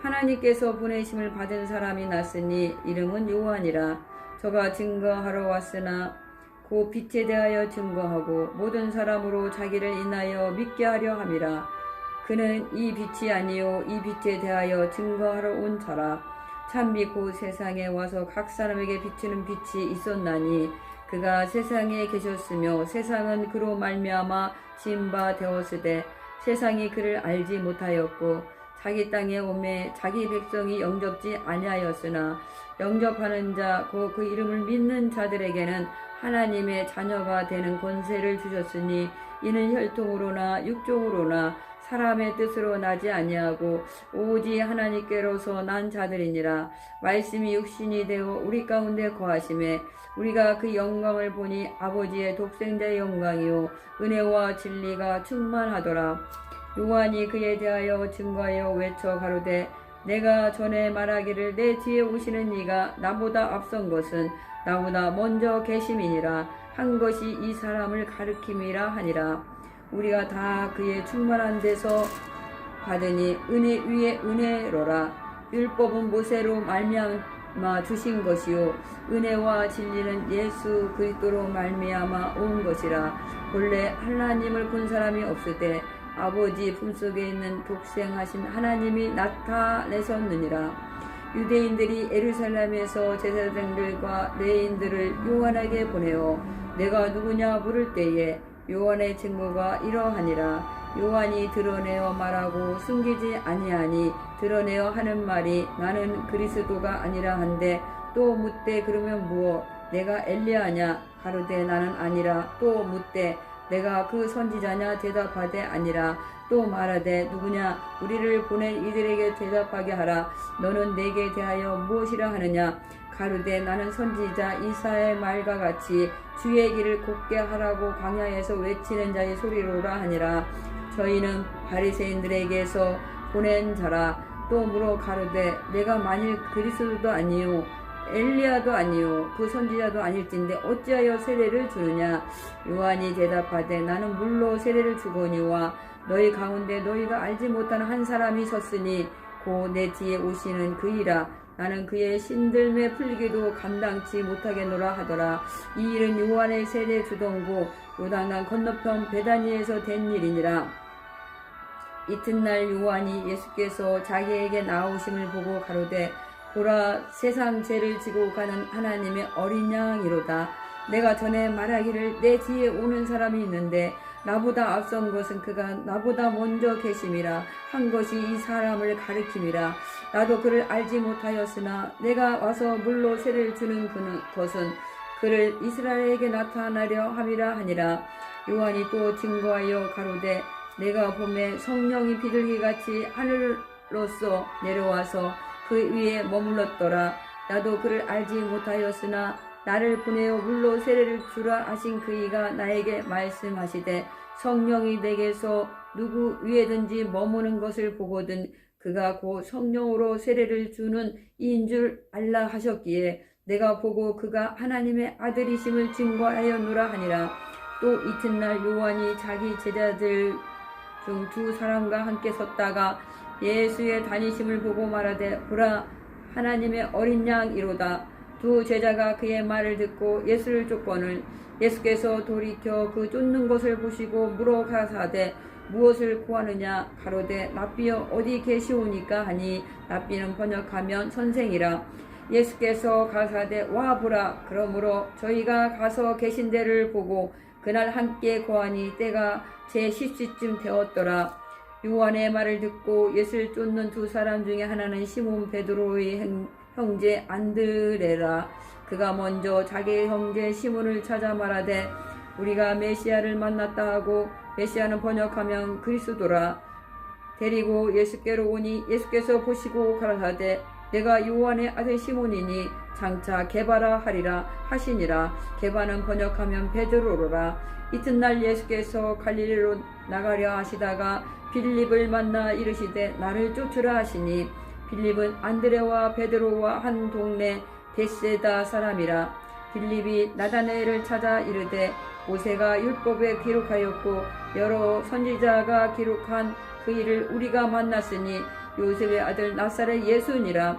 하나님께서 보내심을 받은 사람이 났으니 이름은 요한이라. 저가 증거하러 왔으나 그 빛에 대하여 증거하고 모든 사람으로 자기를 인하여 믿게 하려 함이라. 그는 이 빛이 아니요 이 빛에 대하여 증거하러 온 자라. 참빛 곧 세상에 와서 각 사람에게 비추는 빛이 있었나니 그가 세상에 계셨으며 세상은 그로 말미암아 지은 바 되었으되 세상이 그를 알지 못하였고 자기 땅에 오매 자기 백성이 영접지 아니하였으나 영접하는 자 곧 그 이름을 믿는 자들에게는 하나님의 자녀가 되는 권세를 주셨으니 이는 혈통으로나 육종으로나 사람의 뜻으로 나지 아니하고 오직 하나님께로서 난 자들이니라. 말씀이 육신이 되어 우리 가운데 거하심에 우리가 그 영광을 보니 아버지의 독생자의 영광이요. 은혜와 진리가 충만하더라 요한이 그에 대하여 증거하여 외쳐 가로되 내가 전에 말하기를 내 뒤에 오시는 이가 나보다 앞선 것은 나보다 먼저 계심이니라. 한 것이 이 사람을 가르킴이라 하니라. 우리가 다 그의 충만한 데서 받으니 은혜 위에 은혜로라. 율법은 모세로 말미암아 주신 것이요. 은혜와 진리는 예수 그리스도로 말미암아 온 것이라. 본래 하나님을 본 사람이 없으되 아버지 품속에 있는 독생하신 하나님이 나타내셨느니라. 유대인들이 에루살렘에서 제사장들과 레인들을 요한에게 보내어 내가 누구냐 물을 때에 요한의 증거가 이러하니라. 요한이 드러내어 말하고 숨기지 아니하니 드러내어 하는 말이 나는 그리스도가 아니라 한데 또 묻되 그러면 무엇? 내가 엘리야냐? 가로되 나는 아니라 또 묻되 내가 그 선지자냐 대답하되 아니라 또 말하되 누구냐? 우리를 보낸 이들에게 대답하게 하라. 너는 내게 대하여 무엇이라 하느냐? 가로되 나는 선지자 이사의 말과 같이 주의 길을 곱게 하라고 광야에서 외치는 자의 소리로라 하니라. 저희는 바리새인들에게서 보낸 자라. 또 물어 가로되 내가 만일 그리스도도 아니요 엘리야도 아니요 그 선지자도 아닐진데 어찌하여 세례를 주느냐? 요한이 대답하되 나는 물로 세례를 주거니와 너희 가운데 너희가 알지 못하는 한 사람이 섰으니 고 내 뒤에 오시는 그이라. 나는 그의 신들매 풀기도 감당치 못하겠노라 하더라. 이 일은 요한의 세례 주동고 요단강 건너편 베다니에서 된 일이니라. 이튿날 요한이 예수께서 자기에게 나오심을 보고 가로되 보라 세상 죄를 지고 가는 하나님의 어린 양이로다. 내가 전에 말하기를 내 뒤에 오는 사람이 있는데 나보다 앞선 것은 그가 나보다 먼저 계심이라. 한 것이 이 사람을 가리킴이라. 나도 그를 알지 못하였으나 내가 와서 물로 세를 주는 그는 것은 그를 이스라엘에게 나타나려 함이라 하니라. 요한이 또 증거하여 가로되 내가 봄에 성령이 비둘기 같이 하늘로서 내려와서 그 위에 머물렀더라. 나도 그를 알지 못하였으나 나를 보내어 물로 세례를 주라 하신 그이가 나에게 말씀하시되 성령이 내게서 누구 위에든지 머무는 것을 보거든 그가 곧 성령으로 세례를 주는 이인 줄 알라 하셨기에 내가 보고 그가 하나님의 아들이심을 증거하였노라 하니라 또 이튿날 요한이 자기 제자들 중 두 사람과 함께 섰다가 예수의 다니심을 보고 말하되 보라 하나님의 어린 양이로다. 두 제자가 그의 말을 듣고 예수를 쫓거늘 예수께서 돌이켜 그 쫓는 것을 보시고 물어 가사대 무엇을 구하느냐? 가로되 랍비여 어디 계시오니까 하니 랍비는 번역하면 선생이라. 예수께서 가사대 와 보라. 그러므로 저희가 가서 계신 데를 보고 그날 함께 거하니 때가 제 10시쯤 되었더라 요한의 말을 듣고 예수를 쫓는 두 사람 중에 하나는 시몬 베드로의 형제 안드레라. 그가 먼저 자기 형제 시몬을 찾아 말하되 우리가 메시아를 만났다 하고 메시아는 번역하면 그리스도라. 데리고 예수께로 오니 예수께서 보시고 가라사대 내가 요한의 아들 시몬이니 장차 개바라 하리라 하시니라. 개바는 번역하면 베드로로라. 이튿날 예수께서 갈릴리로 나가려 하시다가 빌립을 만나 이르시되 나를 쫓으라 하시니 빌립은 안드레와 베드로와 한 동네 베세다 사람이라 빌립이 나다네엘을 찾아 이르되 모세가 율법에 기록하였고 여러 선지자가 기록한 그 일을 우리가 만났으니 요셉의 아들 나사렛 예수니라.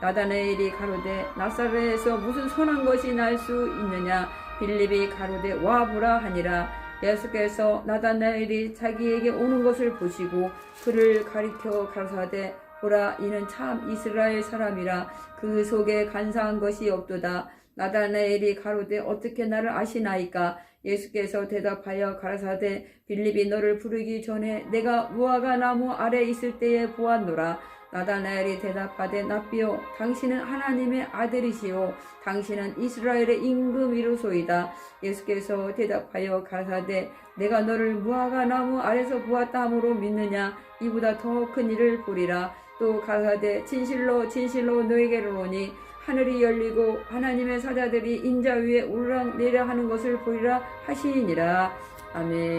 나다네엘이 가로되 나사렛에서 무슨 선한 것이 날 수 있느냐? 빌립이 가로되 와 보라 하니라 예수께서 나다나엘이 자기에게 오는 것을 보시고 그를 가리켜 가사되 보라 이는 참 이스라엘 사람이라. 그 속에 간사한 것이 없도다. 나다나엘이 가로되 어떻게 나를 아시나이까? 예수께서 대답하여 가라사대 빌립이 너를 부르기 전에 내가 무화과 나무 아래 있을 때에 보았노라 나다나엘이 대답하되 납비오 당신은 하나님의 아들이시오. 당신은 이스라엘의 임금이로소이다. 예수께서 대답하여 가사대 내가 너를 무화과 나무 아래서 보았다 함으로 믿느냐? 이보다 더 큰 일을 보리라. 또 가사대 진실로 진실로 너에게로 오니 하늘이 열리고 하나님의 사자들이 인자 위에 오르락내리락 하는 것을 보리라 하시니라. 아멘